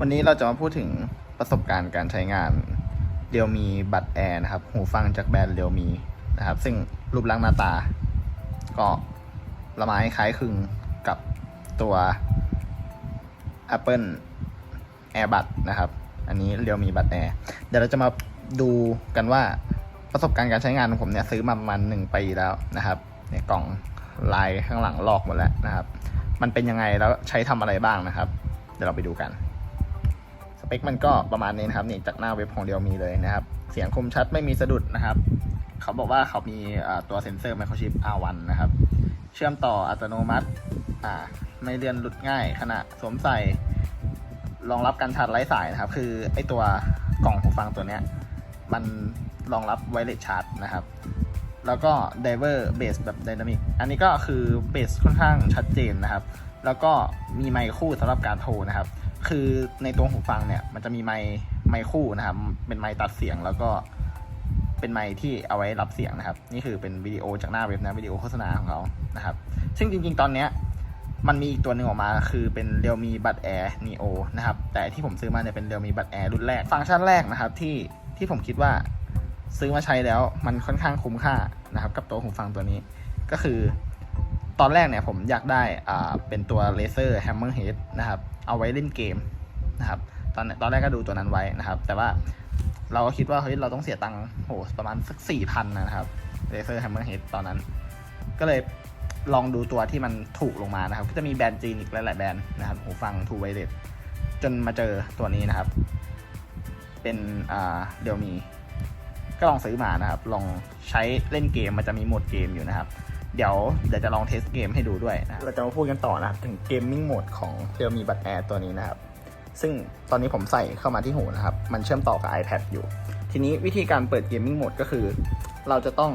วันนี้เราจะมาพูดถึงประสบการณ์การใช้งานเรียวมีบัตแอร์นะครับหูฟังจากแบรนด์เรียวมีนะครับ ซึ่งรูปลักษณ์หน้าตา ก็ละไม้คล้ายคลึงกับตัว Apple Air b u d นะครับ อันนี้เรียวมีบัตแอร์เดี๋ยวเราจะมาดูกันว่าประสบการณ์การใช้งานของผมเนี่ยซื้อมาประมาณหนึ่งปีแล้วนะครับเนี่ยกล่องลายข้างหลังลอกหมดแล้วนะครับ มันเป็นยังไงแล้วใช้ทำอะไรบ้างนะครับ เดี๋ยวเราไปดูกัน ปคมันก็ประมาณนี้นะครับนี่จากหน้าเว็บของเดียวมีเลยนะครับ เสียงคมชัดไม่มีสะดุดนะครับ เขาบอกว่าเขามีตัวเซ็นเซอร์ Microchip R1 นะครับ เชื่อมต่ออัตโนมัติอ่าไม่เลื่อนหลุดง่ายขณะสวมใส่รองรับการชาร์จไร้สายนะครับ คือไอตัวกล่องหูฟังตัวเนี้ยมันรองรับไวเลสชาร์จนะครับ แล้วก็ Diver Bass แบบ Dynamic อันนี้ก็คือเบสค่อนข้างชัดเจนนะครับ แล้วก็มีไมค์คู่สำหรับการโทรนะครับ คือในตัวหูฟังเนี่ยมันจะมีไมค์ไมค์คู่นะครับ เป็นไมค์ตัดเสียงแล้วก็เป็นไมค์ที่เอาไว้รับเสียงนะครับ นี่คือเป็นวิดีโอจากหน้าเว็บนะวิดีโอโฆษณาของเขานะครับ ซึ่งจริงๆ ตอนเนี้ยมันมีอีกตัวหนึ่งออกมาคือเป็น Realme Bud Air Neo นะครับ แต่ที่ผมซื้อมาเนี่ยเป็น Realme Bud Air รุ่นแรก ฟังก์ชันแรกนะครับที่ที่ผมคิดว่าซื้อมาใช้แล้วมันค่อนข้างคุ้มค่านะครับ กับตัวหูฟังตัวนี้ก็คือ ตอนแรกเนี่ยผมอยากได้อ่าเป็นตัว Laser Hammerhead นะครับ เอาไว้เล่นเกมนะครับ ตอนตอนแรกก็ดูตัวนั้นไว้นะครับ แต่ว่าเราก็คิดว่าเฮ้ยเราต้องเสียตังค์โหประมาณสักสี่พันนะครับ Laser Hammerhead ตอนนั้น ก็เลยลองดูตัวที่มันถูกลงมานะครับ ก็จะมีแบรนด์จีนอีกหลายๆแบรนด์นะครับหูฟัง True Wireless จนมาเจอตัวนี้นะครับ เป็นอ่าเดี๋ยวมี ก็ลองซื้อมานะครับ ลองใช้เล่นเกมมันจะมีโหมดเกมอยู่นะครับ เดี๋ยวเดี๋ยวจะลองเทสเกมให้ดูด้วยนะเราจะมาพูดกันต่อนะครับถึงเกมมิ่งโหมดของเ r e a l m e b u d Air ตัวนี้นะครับ ซึ่งตอนนี้ผมใส่เข้ามาที่หูนะครับ มันเชื่อมต่อกับ iPad อยู่ ทีนี้วิธีการเปิดเกมมิ่งโหมดก็คือ เราจะต้อง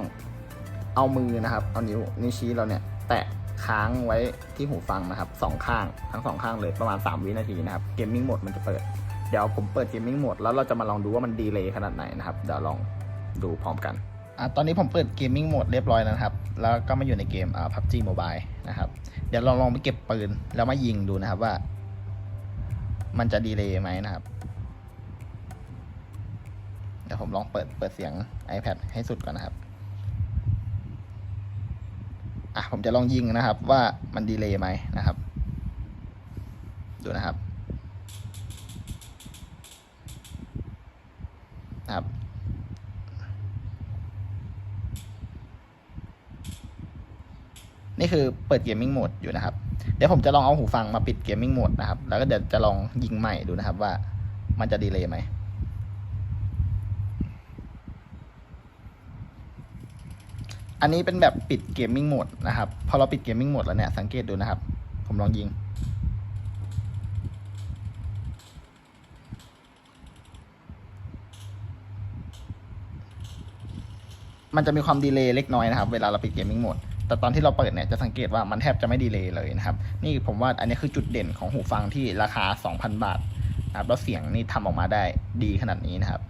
เอามือนะครับ เอานิ้วนิ้วชี้เราเนี่ย แตะค้างไว้ที่หูฟังนะครับสองข้างทั้งสองข้างเลยประมาณ 3 วินาทีนะครับเกมมิ่งโหมดมันจะเปิดเดี๋ยวผมเปิดเกมมิ่งโหมดแล้วเราจะมาลองดูว่ามันดีเลย์ขนาดไหนนะครับ เดี๋ยวลองดูพร้อมกัน อะตอนนี้ผมเปิดเกมมิ่งโหมดเรียบร้อยแล้วนะครับ แล้วก็มาอยู่ในเกมอ่า PUBG Mobile นะครับ เดี๋ยวเราลองไปเก็บปืน แล้วมายิงดูนะครับว่า มันจะดีเลย์ไหมนะครับ เดี๋ยวผมลองเปิดเปิดเสียง iPad ให้สุดก่อนนะครับ อะผมจะลองยิงนะครับ ว่ามันดีเลย์ไหมนะครับ ดูนะครับนะครับ นี่คือเปิดเกมมิ่งโหมดอยู่นะครับ เดี๋ยวผมจะลองเอาหูฟังมาปิดเกมมิ่งโหมดนะครับ แล้วก็เดี๋ยวจะลองยิงใหม่ดูนะครับว่ามันจะดีเลย์ไหมอันนี้เป็นแบบปิดเกมมิ่งโหมดนะครับ พอเราปิดเกมมิ่งโหมดแล้วเนี่ยสังเกตดูนะครับ ผมลองยิง มันจะมีความดีเลย์เล็กน้อยนะครับ เวลาเราปิดเกมมิ่งโหมด แต่ตอนที่เราเปิดเนี่ยจะสังเกตว่ามันแทบจะไม่ดีเลย์เลยนะครับ นี่ผมว่าอันนี้คือจุดเด่นของหูฟังที่ราคา 2,000 บาทนะครับแล้วเสียงนี่ทำออกมาได้ดีขนาดนี้นะครับ